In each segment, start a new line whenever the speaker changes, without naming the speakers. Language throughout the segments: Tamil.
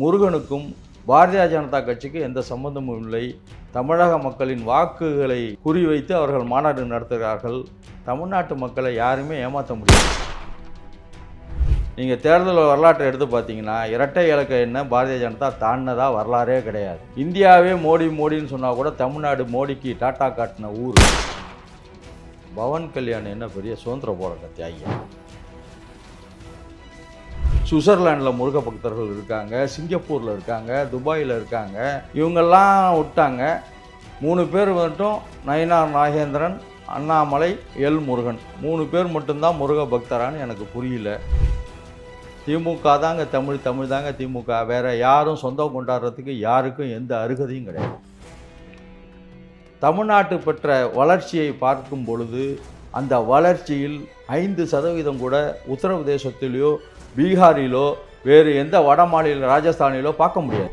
முருகனுக்கும் பாரதிய ஜனதா கட்சிக்கு எந்த சம்பந்தமும் இல்லை. தமிழக மக்களின் வாக்குகளை குறிவைத்து அவர்கள் மாநாடு நடத்துகிறார்கள். தமிழ்நாட்டு மக்களை யாருமே ஏமாற்ற முடியாது நீங்கள் தேர்தல் வரலாற்றை எடுத்து பார்த்தீங்கன்னா இரட்டை இலக்க என்ன பாரதிய ஜனதா தாண்டினதா வரலாறே கிடையாது. இந்தியாவே மோடி மோடின்னு சொன்னால் கூட தமிழ்நாடு மோடிக்கு டாட்டா காட்டின ஊர். பவன் கல்யாண் என்ன பெரிய சுதந்திர போராட்ட தியாகி சுவிட்சர்லாண்டில் முருக பக்தர்கள் இருக்காங்க சிங்கப்பூரில் இருக்காங்க துபாயில் இருக்காங்க. இவங்கெல்லாம் விட்டாங்க. மூணு பேர் மட்டும் நயினார் நாகேந்திரன் அண்ணாமலை எல் முருகன். மூணு பேர் மட்டும்தான் முருக பக்தரான்னு எனக்கு புரியல. திமுக தாங்க தமிழ் தமிழ் தாங்க திமுக. வேறு யாரும் சொந்தம் கொண்டாடுறதுக்கு யாருக்கும் எந்த அருகதையும் கிடையாது. தமிழ்நாட்டு பெற்ற வளர்ச்சியை பார்க்கும் பொழுது அந்த வளர்ச்சியில் ஐந்து சதவீதம் கூட உத்தரப்பிரதேசத்திலேயோ பீகாரிலோ வேறு எந்த வட மாநில ராஜஸ்தானிலோ பார்க்க முடியாது.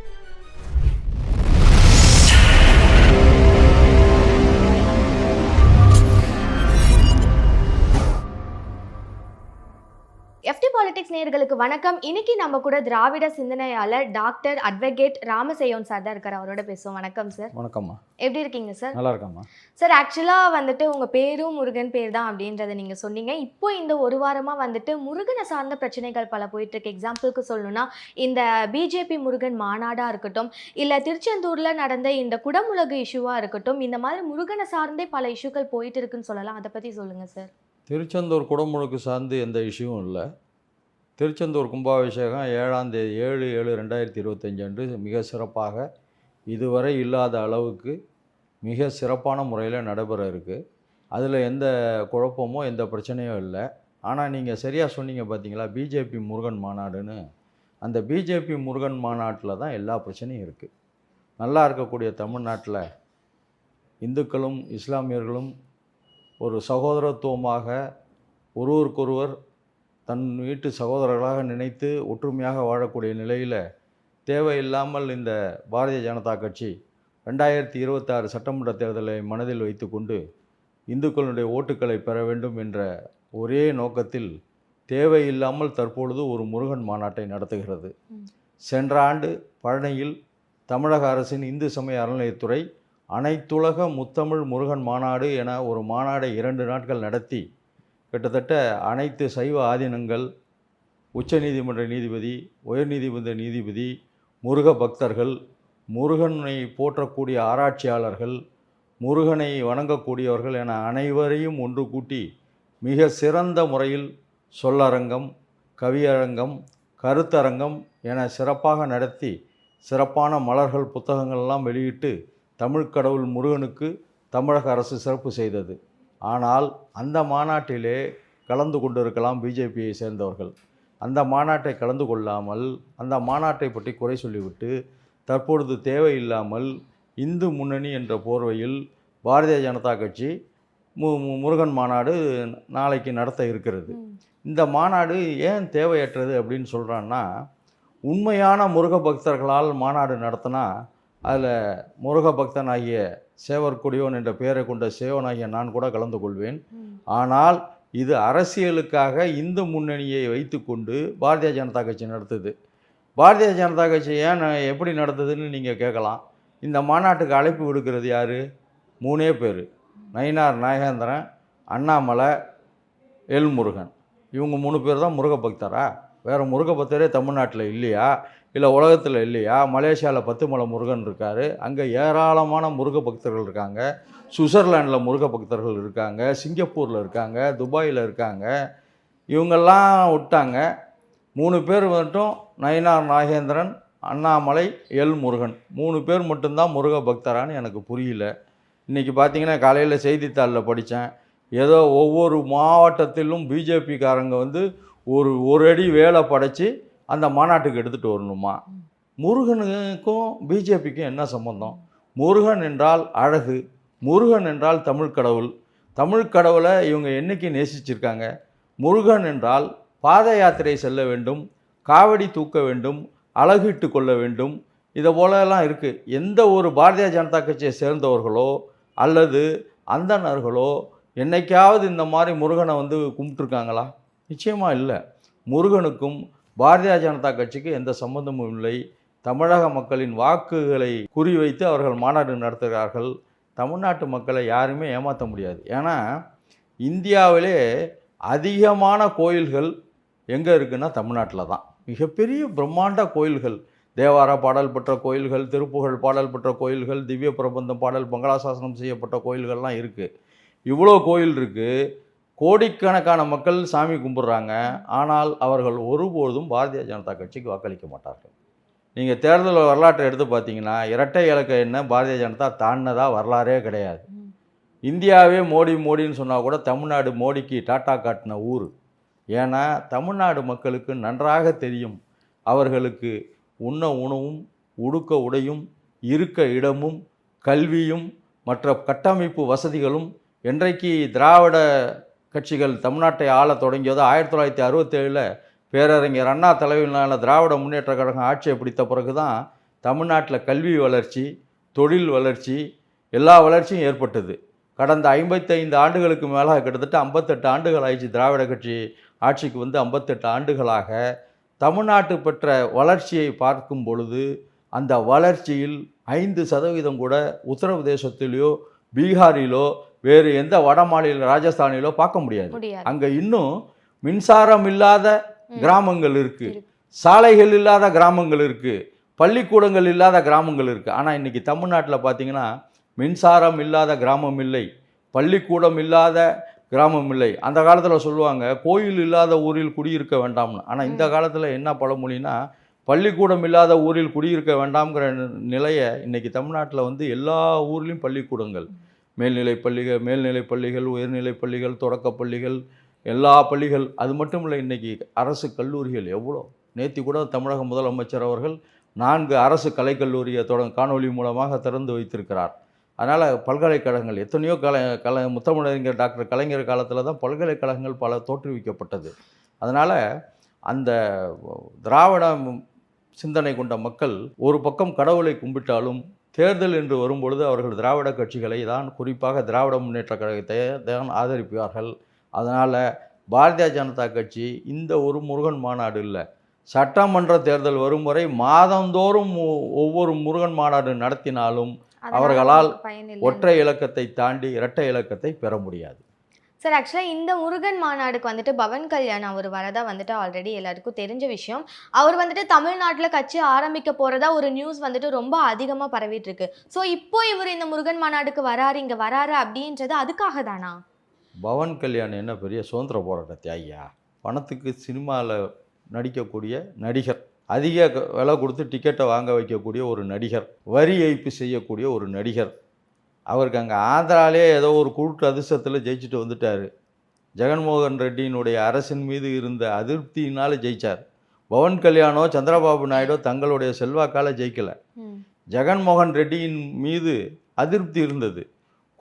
எஃப்டி பாலிடிக்ஸ் நேயர்களுக்கு வணக்கம். இன்னைக்கு நம்ம கூட திராவிட சிந்தனையாளர் டாக்டர் அட்வொகேட் ராமசெயோன் சார் தான் இருக்கார். அவரோட பேசுவோம். வணக்கம் சார்
வணக்கம்மா.
எப்படி இருக்கீங்க சார்
நல்லா இருக்காம்மா.
சார் ஆக்சுவலாக வந்துட்டு உங்கள் பேரும் முருகன் பேர் தான் அப்படின்றத நீங்கள் சொன்னீங்க. இப்போ இந்த ஒரு வாரமாக வந்துட்டு முருகனை சார்ந்த பிரச்சனைகள் பல போயிட்டு இருக்கு. எக்ஸாம்பிளுக்கு சொல்லணும்னா இந்த பிஜேபி முருகன் மாநாடாக இருக்கட்டும் இல்லை திருச்செந்தூரில் நடந்த இந்த குடமுலகு இஷ்யூவாக இருக்கட்டும் இந்த மாதிரி முருகனை சார்ந்தே பல இஷ்யூக்கள் போயிட்டு இருக்குன்னு சொல்லலாம். அதை பற்றி சொல்லுங்கள் சார்
திருச்செந்தூர் குடமுழுக்கு சார்ந்து எந்த இஷ்யூவும் இல்லை. திருச்செந்தூர் கும்பாபிஷேகம் ஏழாம் தேதி ஏழு ஏழு ரெண்டாயிரத்தி இருபத்தஞ்சு அன்று மிக சிறப்பாக இதுவரை இல்லாத அளவுக்கு மிக சிறப்பான முறையில் நடைபெற இருக்குது அதில் எந்த குழப்பமோ எந்த பிரச்சனையும் இல்லை. ஆனால் நீங்கள் சரியாக சொன்னீங்க பார்த்தீங்களா பிஜேபி முருகன் மாநாடுன்னு. அந்த பிஜேபி முருகன் மாநாட்டில் தான் எல்லா பிரச்சனையும் இருக்குது நல்லா இருக்கக்கூடிய தமிழ்நாட்டில் இந்துக்களும் இஸ்லாமியர்களும் ஒரு சகோதரத்துவமாக ஒருவருக்கொருவர் தன் வீட்டு சகோதரர்களாக நினைத்து ஒற்றுமையாக வாழக்கூடிய நிலையில் தேவையில்லாமல் இந்த பாரதிய ஜனதா கட்சி ரெண்டாயிரத்தி இருபத்தாறு சட்டமன்ற தேர்தலை மனதில் வைத்துக்கொண்டு இந்துக்களுடைய ஓட்டுக்களை பெற வேண்டும் என்ற ஒரே நோக்கத்தில் தேவையில்லாமல் தற்பொழுது ஒரு முருகன் மாநாட்டை நடத்துகிறது. சென்ற ஆண்டு பழனியில் தமிழக அரசின் இந்து சமய அறநிலையத்துறை அனைத்துலக முத்தமிழ் முருகன் மாநாடு என ஒரு மாநாடை இரண்டு நாட்கள் நடத்தி கிட்டத்தட்ட அனைத்து சைவ ஆதீனங்கள் உச்சநீதிமன்ற நீதிபதி உயர்நீதிமன்ற நீதிபதி முருக பக்தர்கள் முருகனை போற்றக்கூடிய ஆராய்ச்சியாளர்கள் முருகனை வணங்கக்கூடியவர்கள் என அனைவரையும் ஒன்று கூட்டி மிக சிறந்த முறையில் சொல்லரங்கம் கவியரங்கம் கருத்தரங்கம் என சிறப்பாக நடத்தி சிறப்பான மலர்கள் புத்தகங்கள்லாம் வெளியிட்டு தமிழ் கடவுள் முருகனுக்கு தமிழக அரசு சிறப்பு செய்தது. ஆனால் அந்த மாநாட்டிலே கலந்து கொண்டிருக்கலாம் பிஜேபியை சேர்ந்தவர்கள். அந்த மாநாட்டை கலந்து கொள்ளாமல் அந்த மாநாட்டை பற்றி குறை சொல்லிவிட்டு தற்பொழுது தேவையில்லாமல் இந்து முன்னணி என்ற போர்வையில் பாரதிய ஜனதா கட்சி மு முருகன் மாநாடு நாளைக்கு நடத்த இருக்கிறது. இந்த மாநாடு ஏன் தேவையற்றது அப்படின்னு சொல்கிறான்னா உண்மையான முருக பக்தர்களால் மாநாடு நடத்தினா அதில் முருக பக்தன் ஆகிய கொடியோன் என்ற பெயரை கொண்ட சேவனாகிய நான் கூட கலந்து கொள்வேன். ஆனால் இது அரசியலுக்காக இந்து முன்னணியை வைத்துக்கொண்டு பாரதிய ஜனதா கட்சி நடத்துது. பாரதிய ஜனதா கட்சி ஏன் எப்படி நடத்துதுன்னு நீங்கள் கேட்கலாம். இந்த மாநாட்டுக்கு அழைப்பு விடுக்கிறது யார்? மூணே பேர். நயினார் நாகேந்திரன் அண்ணாமலை எல் முருகன் இவங்க மூணு பேர் தான் முருக பக்தரா வேறு முருக பக்தரே தமிழ்நாட்டில் இல்லையா? இல்லை உலகத்தில் இல்லையா? மலேசியாவில் பத்து மலை முருகன் இருக்கார். அங்கே ஏராளமான முருக பக்தர்கள் இருக்காங்க. சுவிட்சர்லாண்டில் முருக பக்தர்கள் இருக்காங்க. சிங்கப்பூரில் இருக்காங்க. துபாயில் இருக்காங்க. இவங்கெல்லாம் விட்டாங்க. மூணு பேர் மட்டும் நயினார் நாகேந்திரன் அண்ணாமலை எல் முருகன். மூணு பேர் மட்டும்தான் முருக பக்தரான்னு எனக்கு புரியல. இன்றைக்கி பார்த்தீங்கன்னா காலையில் செய்தித்தாளில் படித்தேன் ஏதோ ஒவ்வொரு மாவட்டத்திலும் பிஜேபிக்காரங்க வந்து ஒரு ஒரு அடி வேலை படைச்சி அந்த மாநாட்டுக்கு எடுத்துகிட்டு வரணுமா? முருகனுக்கும் பிஜேபிக்கும் என்ன சம்பந்தம்? முருகன் என்றால் அழகு முருகன் என்றால் தமிழ் கடவுள். தமிழ் கடவுளை இவங்க என்னைக்கு நேசிச்சிருக்காங்க? முருகன் என்றால் பாத யாத்திரை செல்ல வேண்டும் காவடி தூக்க வேண்டும் அழகிட்டு கொள்ள வேண்டும். இதை போலலாம் இருக்குது எந்த ஒரு பாரதிய ஜனதா கட்சியை சேர்ந்தவர்களோ அல்லது அந்தணர்களோ என்னைக்காவது இந்த மாதிரி முருகனை வந்து கும்பிட்டுருக்காங்களா? நிச்சயமாக இல்லை. முருகனுக்கும் பாரதிய ஜனதா கட்சிக்கு எந்த சம்பந்தமும் இல்லை. தமிழக மக்களின் வாக்குகளை குறிவைத்து அவர்கள் மாநாடு நடத்துகிறார்கள். தமிழ்நாட்டு மக்களை யாருமே ஏமாற்ற முடியாது. ஏன்னா இந்தியாவிலே அதிகமான கோயில்கள் எங்கே இருக்குன்னா தமிழ்நாட்டில் தான். மிகப்பெரிய பிரம்மாண்ட கோயில்கள். தேவார பாடல் பெற்ற கோயில்கள் திருப்புகழ் பாடல் பெற்ற கோயில்கள் திவ்ய பிரபந்தம் பாடல் மங்களாசாசனம் செய்யப்பட்ட கோயில்கள்லாம் இருக்குது இவ்வளோ கோயில் இருக்குது கோடிக்கணக்கான மக்கள் சாமி கும்பிட்றாங்க. ஆனால் அவர்கள் ஒருபொழுதும் பாரதிய ஜனதா கட்சிக்கு வாக்களிக்க மாட்டார்கள். நீங்கள் தேர்தல் வரலாற்றை எடுத்து பார்த்தீங்கன்னா இரட்டை இலக்க என்ன பாரதிய ஜனதா தாண்டினதா வரலாறே கிடையாது. இந்தியாவே மோடி மோடின்னு சொன்னால் கூட தமிழ்நாடு மோடிக்கு டாட்டா காட்டின ஊர். ஏன்னா தமிழ்நாடு மக்களுக்கு நன்றாக தெரியும். அவர்களுக்கு உண்ண உணவும் உடுக்க உடையும் இருக்க இடமும் கல்வியும் மற்ற கட்டமைப்பு வசதிகளும் என்றைக்கு திராவிட கட்சிகள் தமிழ்நாட்டை ஆள தொடங்கியதோ ஆயிரத்தி தொள்ளாயிரத்தி அறுபத்தேழில் பேரறிஞர் அண்ணா தலைமையிலான திராவிட முன்னேற்ற கழகம் ஆட்சியை பிடித்த பிறகு தான் தமிழ்நாட்டில் கல்வி வளர்ச்சி தொழில் வளர்ச்சி எல்லா வளர்ச்சியும் ஏற்பட்டது. கடந்த ஐம்பத்தைந்து ஆண்டுகளுக்கு மேலாக கிட்டத்தட்ட ஐம்பத்தெட்டு ஆண்டுகள் ஆயிடுச்சு திராவிட கட்சி ஆட்சிக்கு வந்து ஐம்பத்தெட்டு ஆண்டுகளாக. தமிழ்நாட்டு பெற்ற வளர்ச்சியை பார்க்கும் பொழுது அந்த வளர்ச்சியில் ஐந்து சதவீதம் கூட உத்தரப்பிரதேசத்திலேயோ பீகாரிலோ வேறு எந்த வட மாநில ராஜஸ்தானிலோ பார்க்க முடியாது. அங்கே இன்னும் மின்சாரம் இல்லாத. கிராமங்கள் இருக்கு.
இருக்கு.
சாலைகள் இல்லாத கிராமங்கள் இருக்கு. பள்ளிக்கூடங்கள் இல்லாத கிராமங்கள் இருக்கு. ஆனால் இன்னைக்கு தமிழ்நாட்டில் பார்த்தீங்கன்னா மின்சாரம் இல்லாத கிராமம் இல்லை. பள்ளிக்கூடம் இல்லாத கிராமம் இல்லை. அந்த காலத்தில் சொல்லுவாங்க கோயில் இல்லாத ஊரில் குடியிருக்க வேண்டாம்னு. ஆனால் இந்த காலத்தில் என்ன பழமொழினா பள்ளிக்கூடம் இல்லாத ஊரில் குடியிருக்க வேண்டாம்ங்கிற நிலையை இன்னைக்கு தமிழ்நாட்டில் வந்து எல்லா ஊர்லேயும் பள்ளிக்கூடங்கள். மேல்நிலை பள்ளிகள் மேல்நிலை பள்ளிகள் உயர்நிலை பள்ளிகள் தொடக்கப் பள்ளிகள் எல்லா பள்ளிகள். அது மட்டும் இல்லை இன்றைக்கி அரசு கல்லூரிகள் எவ்வளோ? நேற்று கூட தமிழக முதலமைச்சர் அவர்கள் நான்கு அரசு கலைக்கல்லூரியை தொட காணொளி மூலமாக திறந்து வைத்திருக்கிறார். அதனால் பல்கலைக்கழகங்கள் எத்தனையோ கலை கலை முத்தமிழறிஞர் டாக்டர் கலைஞர் காலத்தில் தான் பல்கலைக்கழகங்கள் பல தோற்றுவிக்கப்பட்டது. அதனால் அந்த திராவிட சிந்தனை கொண்ட மக்கள் ஒரு பக்கம் கடவுளை கும்பிட்டாலும் தேர்தல் என்று வரும்பொழுது அவர்கள் திராவிட கட்சிகளை தான் குறிப்பாக திராவிட முன்னேற்ற கழகத்தை தான் ஆதரிப்பார்கள். அதனால் பாரதிய ஜனதா கட்சி இந்த ஒரு முருகன் மாநாடு இல்லை. சட்டமன்ற தேர்தல் வரும் வரை மாதந்தோறும் ஒவ்வொரு முருகன் மாநாடு நடத்தினாலும் அவர்களால் ஒற்றை இலக்கத்தை தாண்டி இரட்டை இலக்கத்தை பெற முடியாது.
சார் ஆக்சுவலாக இந்த முருகன் மாநாடுக்கு வந்துட்டு பவன் கல்யாண் அவர் வரதா வந்துட்டு ஆல்ரெடி எல்லாருக்கும் தெரிஞ்ச விஷயம். அவர் வந்துட்டு தமிழ்நாட்டில் கட்சி ஆரம்பிக்க போகிறதா ஒரு நியூஸ் வந்துட்டு ரொம்ப அதிகமாக பரவிட்டு இருக்கு ஸோ இப்போ இவர் இந்த முருகன் மாநாடுக்கு வராரு இங்கே வராரு அப்படின்றது அதுக்காக தானா?
பவன் கல்யாண் என்ன பெரிய சுதந்திர போராட்ட தியாகியா பணத்துக்கு சினிமாவில் நடிக்கக்கூடிய நடிகர். அதிக விலை கொடுத்து டிக்கெட்டை வாங்க வைக்கக்கூடிய ஒரு நடிகர். வரி ஏய்ப்பு செய்யக்கூடிய ஒரு நடிகர். அவருக்கு அங்கே ஆந்திராலே ஏதோ ஒரு கூட்டு அதிர்ஷ்டத்தில் ஜெயிச்சுட்டு வந்துட்டார். ஜெகன்மோகன் ரெட்டியினுடைய அரசின் மீது இருந்த அதிருப்தியினால் ஜெயிச்சார். பவன் கல்யாணோ சந்திரபாபு நாயுடோ தங்களுடைய செல்வாக்கால் ஜெயிக்கலை. ஜெகன்மோகன் ரெட்டியின் மீது அதிருப்தி இருந்தது.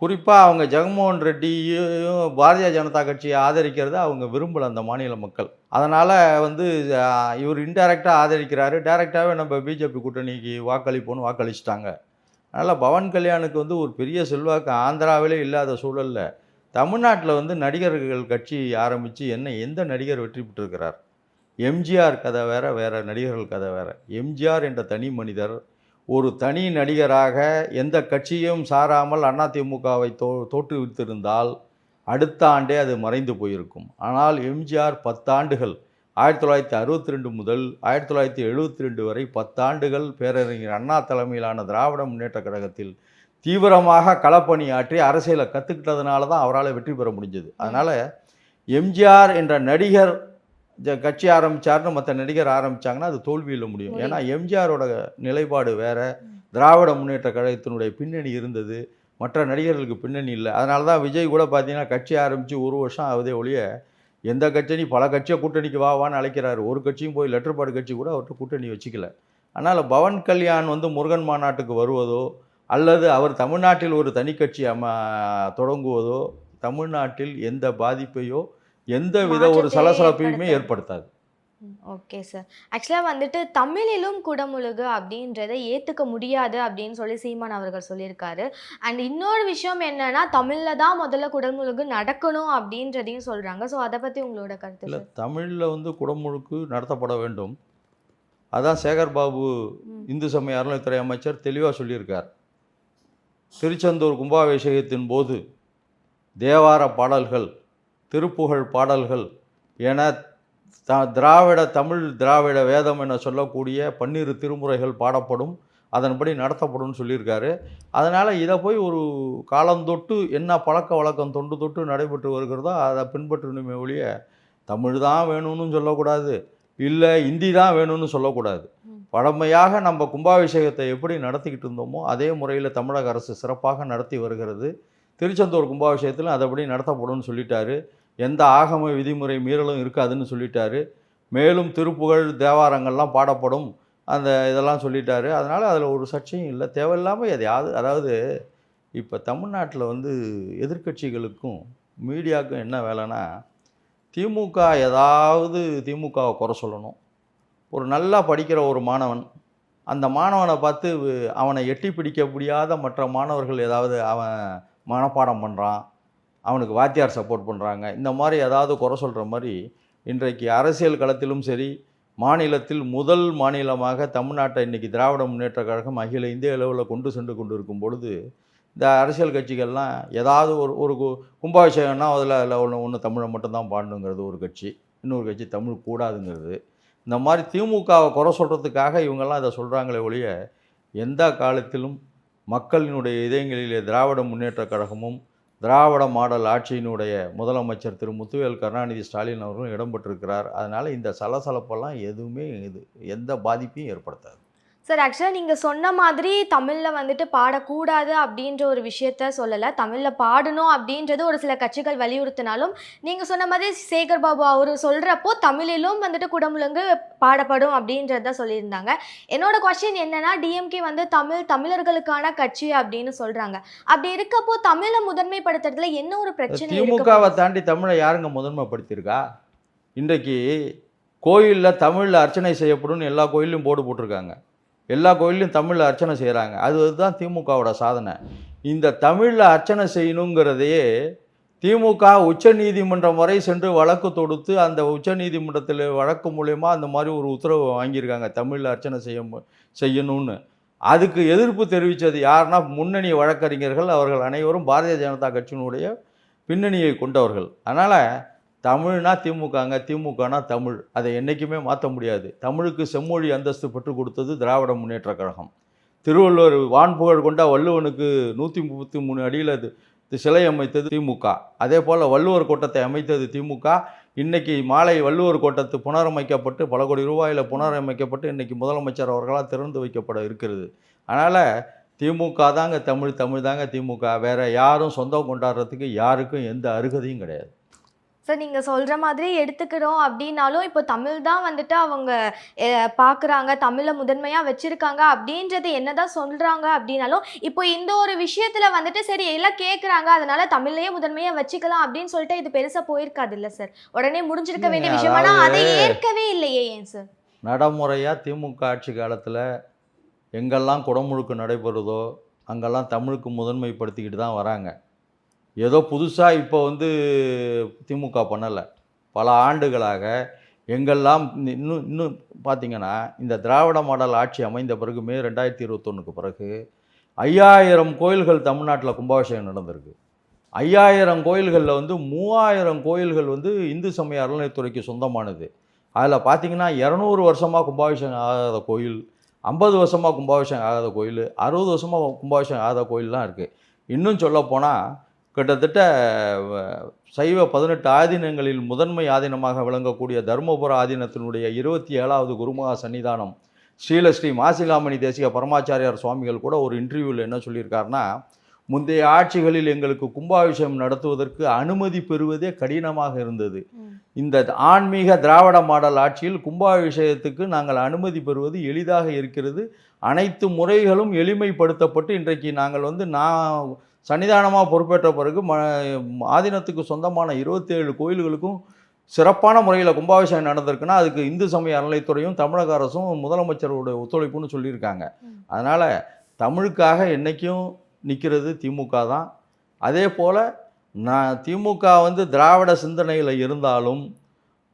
குறிப்பாக அவங்க ஜெகன்மோகன் ரெட்டியும் பாரதிய ஜனதா கட்சியை ஆதரிக்கிறத அவங்க விரும்பல அந்த மாநில மக்கள். அதனால் வந்து இவர் இன்டைரக்டாக ஆதரிக்கிறாரு. டைரெக்டாகவே நம்ம பிஜேபி கூட்டணிக்கு வாக்களிப்போன்னு வாக்களிச்சிட்டாங்க. அதனால் பவன் கல்யாணுக்கு வந்து ஒரு பெரிய செல்வாக்கு ஆந்திராவிலே இல்லாத சூழலில் தமிழ்நாட்டில் வந்து நடிகர்கள் கட்சி ஆரம்பித்து என்ன எந்த நடிகர் வெற்றி பெற்றிருக்கிறார்? எம்ஜிஆர் கதை வேற வேற நடிகர்கள் கதை வேற. எம்ஜிஆர் என்ற தனி மனிதர் ஒரு தனி நடிகராக எந்த கட்சியும் சாராமல் அதிமுகவை தோ தோற்றுவித்திருந்தால் அடுத்த ஆண்டே அது மறைந்து போயிருக்கும். ஆனால் எம்ஜிஆர் பத்தாண்டுகள் ஆயிரத்தி தொள்ளாயிரத்தி அறுபத்தி ரெண்டு முதல் ஆயிரத்தி தொள்ளாயிரத்தி எழுபத்தி ரெண்டு வரை பத்தாண்டுகள் பேரறிஞர் அண்ணா தலைமையிலான திராவிட முன்னேற்ற கழகத்தில் தீவிரமாக களப்பணியாற்றி அரசியலை கற்றுக்கிட்டதுனால தான் அவரால் வெற்றி பெற முடிஞ்சது. அதனால் எம்ஜிஆர் என்ற நடிகர் கட்சி ஆரம்பிச்சாருன்னு மற்ற நடிகர் ஆரம்பிச்சாங்கன்னா அது தோல்வியில் முடியும். ஏன்னா எம்ஜிஆரோட நிலைப்பாடு வேற திராவிட முன்னேற்ற கழகத்தினுடைய பின்னணி இருந்தது மற்ற நடிகர்களுக்கு பின்னணி இல்லை. அதனால தான் விஜய் கூட பார்த்தீங்கன்னா கட்சி ஆரம்பித்து ஒரு வருஷம் ஆகுதே ஒழிய எந்த கட்சி பல கட்சியை கூட்டணிக்கு வா வான்னு அழைக்கிறாரு. ஒரு கட்சியும் போய் லெட்டர்பாடு கட்சி கூட அவர்கிட்ட கூட்டணி வச்சுக்கல. அதனால் பவன் கல்யாண் வந்து முருகன் மாநாட்டுக்கு வருவதோ அல்லது அவர் தமிழ்நாட்டில் ஒரு தனி கட்சி அம தொடங்குவதோ தமிழ்நாட்டில் எந்த பாதிப்பையோ எந்த வித ஒரு சலசலப்பையுமே
ஏற்படுத்தாது. ஓகே சார் ஆக்சுவலாக வந்துட்டு தமிழிலும் குடமுழுகு அப்படின்றதை ஏற்றுக்க முடியாது அப்படின்னு சொல்லி சீமான் அவர்கள் சொல்லியிருக்காரு. அண்ட் இன்னொரு விஷயம் என்னன்னா தமிழில் தான் முதல்ல குடமுழுகு நடக்கணும் அப்படின்றதையும் சொல்கிறாங்க ஸோ அதை பற்றி உங்களோட கருத்து
இல்லை தமிழில் வந்து குடமுழுக்கு நடத்தப்பட வேண்டும். அதான் சேகர் பாபு. இந்து சமய அறநிலைத்துறை அமைச்சர் தெளிவாக சொல்லியிருக்கார். திருச்செந்தூர் கும்பாபிஷேகத்தின் போது தேவார பாடல்கள் திருப்புகழ் பாடல்கள் என த திராவிட தமிழ் திராவிட வேதம் என சொல்லக்கூடிய பன்னிரு திருமுறைகள் பாடப்படும் அதன்படி நடத்தப்படும்னு சொல்லியிருக்காரு. அதனால் இதை போய் ஒரு காலந்தொட்டு என்ன பழக்க வழக்கம் தொண்டு தொட்டு நடைபெற்று வருகிறதோ அதை பின்பற்றணுமே ஒழிய தமிழ் தான் வேணும்னு சொல்லக்கூடாது. இல்லை இந்தி தான் வேணும்னு சொல்லக்கூடாது. பழமையாக நம்ம கும்பாபிஷேகத்தை எப்படி நடத்திக்கிட்டு இருந்தோமோ அதே முறையில் தமிழக அரசு சிறப்பாக நடத்தி வருகிறது. திருச்செந்தூர் கும்பாபிஷேகத்தில் அதபடி நடத்தப்படும்னு சொல்லிட்டாரு. எந்த ஆகம விதிமுறை மீறலும் இருக்காதுன்னு சொல்லிட்டாரு. மேலும் திருப்புகழ் தேவாரங்கள்லாம் பாடப்படும். அந்த இதெல்லாம் சொல்லிட்டாரு. அதனால் அதில் ஒரு சர்ச்சையும் இல்லை. தேவையில்லாமல் எதையாவது அதாவது இப்போ தமிழ்நாட்டில் வந்து எதிர்க்கட்சிகளுக்கும் மீடியாவுக்கும் என்ன வேலைன்னா திமுக ஏதாவது திமுகவை குறை சொல்லணும். ஒரு நல்லா படிக்கிற ஒரு மாணவன் அந்த மாணவனை பார்த்து அவனை எட்டி பிடிக்க முடியாத மற்ற மாணவர்கள் ஏதாவது அவன் மனப்பாடம் பண்ணுறான் அவனுக்கு வாத்தியார் சப்போர்ட் பண்ணுறாங்க இந்த மாதிரி ஏதாவது குறை சொல்கிற மாதிரி இன்றைக்கு அரசியல் களத்திலும் சரி மாநிலத்தில் முதல் மாநிலமாக தமிழ்நாட்டை இன்றைக்கி திராவிட முன்னேற்றக் கழகம் அகில இந்திய அளவில் கொண்டு சென்று கொண்டு இருக்கும் பொழுது இந்த அரசியல் கட்சிகள்லாம் ஏதாவது ஒரு ஒரு கு- கும்பாபிஷேகம்னா அதில் அதில் ஒன்று ஒன்று தமிழை மட்டும்தான் பாடணுங்கிறது ஒரு கட்சி. இன்னொரு கட்சி தமிழ் கூடாதுங்கிறது. இந்த மாதிரி திமுகவை குறை சொல்கிறதுக்காக இவங்கெல்லாம் இதை சொல்கிறாங்களே ஒழிய எந்த காலத்திலும் மக்களினுடைய இதயங்களிலே திராவிட முன்னேற்றக் கழகமும் திராவிட மாடல் ஆட்சியினுடைய முதலமைச்சர் திரு முத்துவேல் கருணாநிதி ஸ்டாலின் அவர்களும் இடம்பெற்றிருக்கிறார். அதனால் இந்த சலசலப்பெல்லாம் எதுவுமே இது எந்த பாதிப்பையும் ஏற்படுத்தாது.
சார் ஆக்சுவலாக நீங்கள் சொன்ன மாதிரி தமிழில் வந்துட்டு பாடக்கூடாது அப்படின்ற ஒரு விஷயத்த சொல்லலை. தமிழில் பாடணும் அப்படின்றது ஒரு சில கட்சிகள் வலியுறுத்தினாலும் நீங்கள் சொன்ன மாதிரி சேகர் பாபு அவர் சொல்கிறப்போ தமிழிலும் வந்துட்டு குடமுழங்கு பாடப்படும் அப்படின்றத சொல்லியிருந்தாங்க. என்னோட கொஸ்டின் என்னன்னா டிஎம்கே வந்து தமிழ் தமிழர்களுக்கான கட்சி அப்படின்னு சொல்கிறாங்க அப்படி இருக்கப்போ தமிழை முதன்மைப்படுத்துறதுல என்ன ஒரு பிரச்சனை
திமுகவை தாண்டி தமிழை யாருங்க முதன்மைப்படுத்தியிருக்கா? இன்றைக்கு கோயிலில் தமிழில் அர்ச்சனை செய்யப்படும்னு எல்லா கோயிலையும் போர்டு போட்டிருக்காங்க. எல்லா கோயிலையும் தமிழில் அர்ச்சனை செய்கிறாங்க அதுதான் திமுகவோட சாதனை. இந்த தமிழில் அர்ச்சனை செய்யணுங்கிறதையே திமுக உச்ச நீதிமன்றம் வரை சென்று வழக்கு தொடுத்து அந்த உச்ச நீதிமன்றத்தில் வழக்கு மூலயமா அந்த மாதிரி ஒரு உத்தரவு வாங்கியிருக்காங்க. தமிழில் அர்ச்சனை செய்ய மு- செய்யணும்னு. அதுக்கு எதிர்ப்பு தெரிவித்தது யாருன்னா முன்னணி வழக்கறிஞர்கள். அவர்கள் அனைவரும் பாரதிய ஜனதா கட்சியினுடைய பின்னணியை கொண்டவர்கள். அதனால் தமிழ்னா திமுகங்க திமுகனா தமிழ். அதை என்றைக்குமே மாற்ற முடியாது. தமிழுக்கு செம்மொழி அந்தஸ்து பெற்றுக் கொடுத்தது திராவிட முன்னேற்றக் கழகம். திருவள்ளுவர் வான்புகழ் கொண்ட வள்ளுவனுக்கு நூற்றி முப்பத்தி மூணு அடியில் அது சிலை அமைத்தது திமுக. அதே போல் வள்ளுவர் கோட்டத்தை அமைத்தது திமுக. இன்றைக்கி மாலை வள்ளுவர் கோட்டத்து புனரமைக்கப்பட்டு பல கோடி ரூபாயில் புனரமைக்கப்பட்டு இன்றைக்கி முதலமைச்சர் அவர்களால் திறந்து வைக்கப்பட இருக்கிறது. அதனால் திமுக தாங்க தமிழ் தமிழ் தாங்க திமுக. வேறு யாரும் சொந்தம் கொண்டாடுறதுக்கு யாருக்கும் எந்த அருகதையும் கிடையாது.
சார் நீங்கள் சொல்கிற மாதிரி எடுத்துக்கிறோம் அப்படின்னாலும் இப்போ தமிழ் தான் வந்துட்டு அவங்க பார்க்குறாங்க தமிழை முதன்மையாக வச்சுருக்காங்க அப்படின்றது என்னதான் சொல்கிறாங்க அப்படின்னாலும் இப்போ இந்த ஒரு விஷயத்தில் வந்துட்டு சரி எல்லாம் கேட்குறாங்க அதனால தமிழையே முதன்மையாக வச்சுக்கலாம் அப்படின்னு சொல்லிட்டு இது பெருசாக போயிருக்காது இல்லை சார் உடனே முடிஞ்சிருக்க வேண்டிய விஷயம் ஆனால் அதை ஏற்கவே இல்லையே ஏன் சார்
நடைமுறையாக திமுக ஆட்சி காலத்தில் எங்கெல்லாம் குடமுழுக்கு நடைபெறுதோ அங்கெல்லாம் தமிழுக்கு முதன்மைப்படுத்திக்கிட்டு தான் வராங்க. ஏதோ புதுசாக இப்போ வந்து திமுக பண்ணலை. பல ஆண்டுகளாக எங்கெல்லாம் இன்னும் இன்னும் பார்த்தீங்கன்னா இந்த திராவிட மாடல் ஆட்சி அமைந்த பிறகு மே ரெண்டாயிரத்தி இருபத்தொன்றுக்கு பிறகு ஐயாயிரம் கோயில்கள் தமிழ்நாட்டில் கும்பாபிஷேகம் நடந்திருக்கு. ஐயாயிரம் கோயில்களில் வந்து மூவாயிரம் கோயில்கள் வந்து இந்து சமய அறநிலைத்துறைக்கு சொந்தமானது. அதில் பார்த்திங்கன்னா இரநூறு வருஷமாக கும்பாபிஷேகம் ஆகாத கோயில் ஐம்பது வருஷமாக கும்பாபிஷேகம் ஆகாத கோயில் அறுபது வருஷமாக கும்பாபிஷேகம் ஆகாத கோயில்லாம் இருக்குது இன்னும் சொல்லப்போனால் கிட்டத்தட்ட சைவ பதினெட்டு ஆதீனங்களில் முதன்மை ஆதீனமாக விளங்கக்கூடிய தருமபுர ஆதீனத்தினுடைய இருபத்தி ஏழாவது குருமகா சன்னிதானம். ஸ்ரீலஸ்ரீ மாசிலாமணி தேசிக பரமாச்சாரியார் சுவாமிகள் கூட ஒரு இன்டர்வியூவில் என்ன சொல்லியிருக்காருன்னா முந்தைய ஆட்சிகளில் எங்களுக்கு கும்பாபிஷேகம் நடத்துவதற்கு அனுமதி பெறுவதே கடினமாக இருந்தது. இந்த ஆன்மீக திராவிட மாடல் ஆட்சியில் கும்பாபிஷேகத்துக்கு நாங்கள் அனுமதி பெறுவது எளிதாக இருக்கிறது. அனைத்து முறைகளும் எளிமைப்படுத்தப்பட்டு இன்றைக்கு நாங்கள் வந்து நான் சன்னிதானமாக பொறுப்பேற்ற பிறகு ம ஆதீனத்துக்கு சொந்தமான இருபத்தேழு கோயில்களுக்கும் சிறப்பான முறையில் கும்பாபிஷேகம் நடந்திருக்குன்னா அதுக்கு இந்து சமய அறநிலைத்துறையும் தமிழக அரசும் முதலமைச்சரோட ஒத்துழைப்புன்னு சொல்லியிருக்காங்க. அதனால் தமிழுக்காக என்றைக்கும் நிற்கிறது திமுக தான். அதே போல் நான் திமுக வந்து திராவிட சிந்தனையில் இருந்தாலும்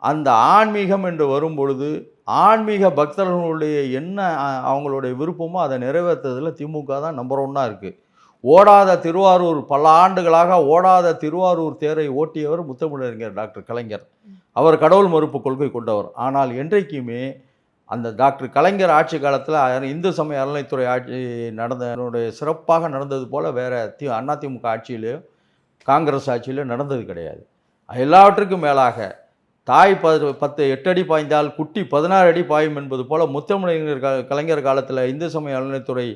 அந்த ஆன்மீகம் என்று வரும்பொழுது ஆன்மீக பக்தர்களுடைய என்ன அவங்களுடைய விருப்பமோ அதை நிறைவேற்றுறதுல திமுக தான் நம்பர் ஒன்னாக இருக்குது ஓடாத திருவாரூர் பல ஆண்டுகளாக ஓடாத திருவாரூர் தேரை ஓட்டியவர் முத்தமிழறிஞர் டாக்டர் கலைஞர். அவர் கடவுள் மறுப்பு கொள்கை கொண்டவர். ஆனால் என்றைக்குமே அந்த டாக்டர் கலைஞர் ஆட்சி காலத்தில் இந்து சமய அறநிலைத்துறை ஆட்சி நடந்த சிறப்பாக நடந்தது போல் வேறு தி அதிமுக ஆட்சியிலையோ காங்கிரஸ் ஆட்சியிலோ நடந்தது கிடையாது. எல்லாவற்றுக்கும் மேலாக தாய் ப பத்து எட்டு அடி பாய்ந்தால் குட்டி பதினாறு அடி பாயும் என்பது போல் முத்தமிழர் க கலைஞர் காலத்தில் இந்து சமய அறநிலைத்துறை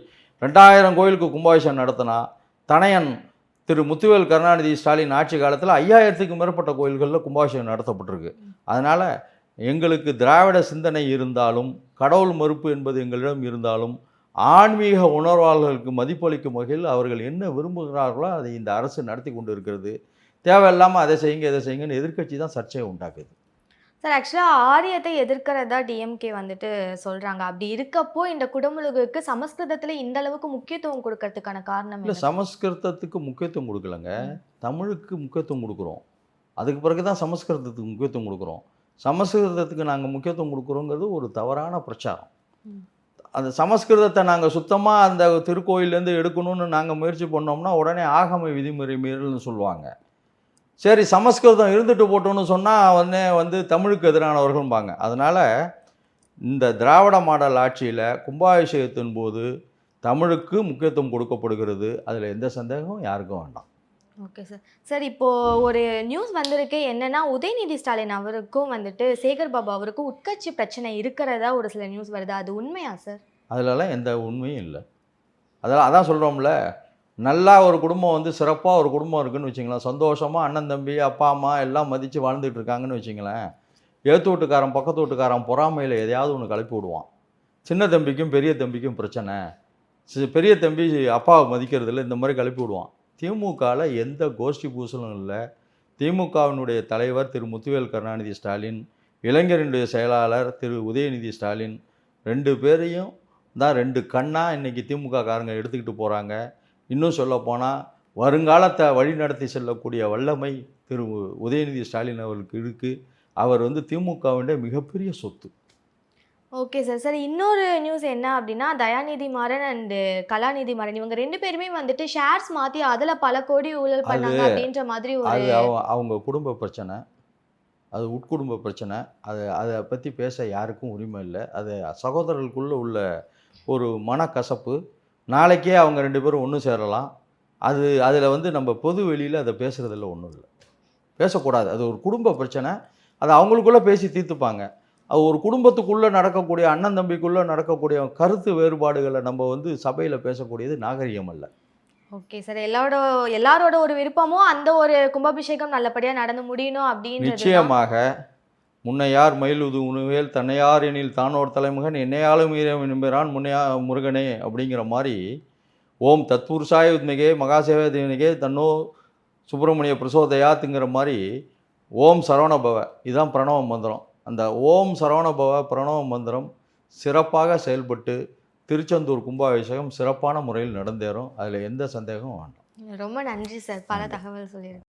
ரெண்டாயிரம் கோயிலுக்கு கும்பாபிஷேகம் நடத்தினா தனையன் திரு முத்துவேல் கருணாநிதி ஸ்டாலின் ஆட்சி காலத்தில் ஐயாயிரத்துக்கும் மேற்பட்ட கோயில்களில் கும்பாபிஷேகம் நடத்தப்பட்டிருக்கு. அதனால் எங்களுக்கு திராவிட சிந்தனை இருந்தாலும் கடவுள் மறுப்பு என்பது எங்களிடம் இருந்தாலும் ஆன்மீக உணர்வாளர்களுக்கு மதிப்பளிக்கும் வகையில் அவர்கள் என்ன விரும்புகிறார்களோ அதை இந்த அரசு நடத்தி கொண்டு இருக்கிறது. தேவையில்லாமல் அதை செய்யுங்க இதை செய்யுங்கன்னு எதிர்க்கட்சி தான் சர்ச்சையை உண்டாக்குது.
சார் ஆக்சுவலாக ஆரியத்தை எதிர்க்கிறதா டிஎம்கே வந்துட்டு சொல்றாங்க. அப்படி இருக்கப்போ இந்த குடமுழுகுக்கு சமஸ்கிருதத்துல இந்த அளவுக்கு முக்கியத்துவம் கொடுக்கறதுக்கான காரணம்
இல்லை? சமஸ்கிருதத்துக்கு முக்கியத்துவம் கொடுக்கலங்க. தமிழுக்கு முக்கியத்துவம் கொடுக்குறோம். அதுக்கு பிறகு தான் சமஸ்கிருதத்துக்கு முக்கியத்துவம் கொடுக்குறோம். சமஸ்கிருதத்துக்கு நாங்கள் முக்கியத்துவம் கொடுக்குறோங்கிறது ஒரு தவறான பிரச்சாரம். அந்த சமஸ்கிருதத்தை நாங்கள் சுத்தமாக அந்த திருக்கோயிலேருந்து எடுக்கணும்னு நாங்கள் முயற்சி பண்ணோம்னா உடனே ஆகம விதிமுறை மீறல்னு சொல்லுவாங்க. சரி சமஸ்கிருதம் இருந்துட்டு போட்டோன்னு சொன்னால் வந்து வந்து தமிழுக்கு எதிரானவர்கள்பாங்க அதனால் இந்த திராவிட மாடல் ஆட்சியில் கும்பாபிஷேகத்தின் போது தமிழுக்கு முக்கியத்துவம் கொடுக்கப்படுகிறது. அதில் எந்த சந்தேகமும் யாருக்கும் வேண்டாம்.
Okay sir. சார் இப்போ ஒரு நியூஸ் வந்திருக்கு. என்னன்னா உதயநிதி ஸ்டாலின் அவருக்கும் வந்துட்டு சேகர் பாபு அவருக்கும் உட்கட்சி பிரச்சனை இருக்கிறதா ஒரு சில நியூஸ் வருது. அது உண்மையா சார்?
அதிலலாம் எந்த உண்மையும் இல்லை. அதெல்லாம் அதான் சொல்கிறோம்ல நல்லா ஒரு குடும்பம் வந்து சிறப்பாக ஒரு குடும்பம் இருக்குன்னு வச்சுங்களேன். சந்தோஷமாக அண்ணன் தம்பி அப்பா அம்மா எல்லாம் மதித்து வாழ்ந்துட்டு இருக்காங்கன்னு வச்சுங்களேன். ஏற்று வீட்டுக்காரன் பக்கத்து வீட்டுக்காரன் பொறாமையில் எதையாவது ஒன்று கிளப்பி விடுவான். சின்ன தம்பிக்கும் பெரிய தம்பிக்கும் பிரச்சனை. பெரிய தம்பி அப்பாவை மதிக்கிறதில்ல இந்த மாதிரி கிளப்பி விடுவான். திமுகவில் எந்த கோஷ்டி பூசலும் இல்லை. திமுகவினுடைய தலைவர் திரு. முத்துவேல் கருணாநிதி ஸ்டாலின் இளைஞரினுடைய செயலாளர் திரு. உதயநிதி ஸ்டாலின் ரெண்டு பேரையும் தான் ரெண்டு கண்ணாக இன்றைக்கி திமுக காரங்க எடுத்துக்கிட்டு போகிறாங்க இன்னும் சொல்லப்போனால் வருங்காலத்தை வழிநடத்தி செல்லக்கூடிய வல்லமை திரு உதயநிதி ஸ்டாலின் அவர்களுக்கு இருக்குது அவர் வந்து திமுகவுடைய மிகப்பெரிய சொத்து.
Okay sir. சார் இன்னொரு நியூஸ் என்ன அப்படின்னா தயாநிதி மாறன் அண்ட் கலாநிதி மாறன். இவங்க ரெண்டு பேருமே வந்துட்டு ஷேர்ஸ் மாத்தி அதுல பல கோடி ஊழல் பண்ணாங்க அப்படின்ற மாதிரி ஒரு
அது அவங்க அவங்க குடும்ப பிரச்சனை. அது உட்குடும்ப பிரச்சனை. அது அதை பற்றி பேச யாருக்கும் உரிமை இல்லை. அது சகோதரர்களுக்குள்ள உள்ள ஒரு மனக்கசப்பு. நாளைக்கே அவங்க ரெண்டு பேரும் ஒன்று சேரலாம். அது அதில் வந்து நம்ம பொது வெளியில் அதை பேசுகிறதில்ல ஒன்றும் இல்லை. பேசக்கூடாது. அது ஒரு குடும்ப பிரச்சனை. அதை அவங்களுக்குள்ளே பேசி தீர்த்துப்பாங்க. அது ஒரு குடும்பத்துக்குள்ளே நடக்கக்கூடிய அண்ணன் தம்பிக்குள்ளே நடக்கக்கூடிய கருத்து வேறுபாடுகளை நம்ம வந்து சபையில் பேசக்கூடியது நாகரிகம் அல்ல.
Okay sir. எல்லாரோட எல்லாரோட ஒரு விருப்பமும் அந்த ஒரு கும்பாபிஷேகம் நல்லபடியா நடந்து முடியணும் அப்படின்றது
நிச்சயமாக முன்னையார் மயிலுது உணவேல் தன்னையார் எனில் தானோர் தலைமகன் என்னையாலும் என்பான் முன்னையா முருகனே அப்படிங்கிற மாதிரி ஓம் தத்புருஷாய உத்மிகே மகாசேவ தேவனிகே தன்னோ சுப்பிரமணிய பிரசோதயாத்துங்கிற மாதிரி ஓம் சரவணபவ இதுதான் பிரணவ மந்திரம். அந்த ஓம் சரவணபவ பிரணவ மந்திரம் சிறப்பாக செயல்பட்டு திருச்செந்தூர் கும்பாபிஷேகம் சிறப்பான முறையில் நடந்தேறும். அதில் எந்த சந்தேகமும் வேண்டாம்.
ரொம்ப நன்றி சார். பல தகவல் சொல்லியிருக்கேன்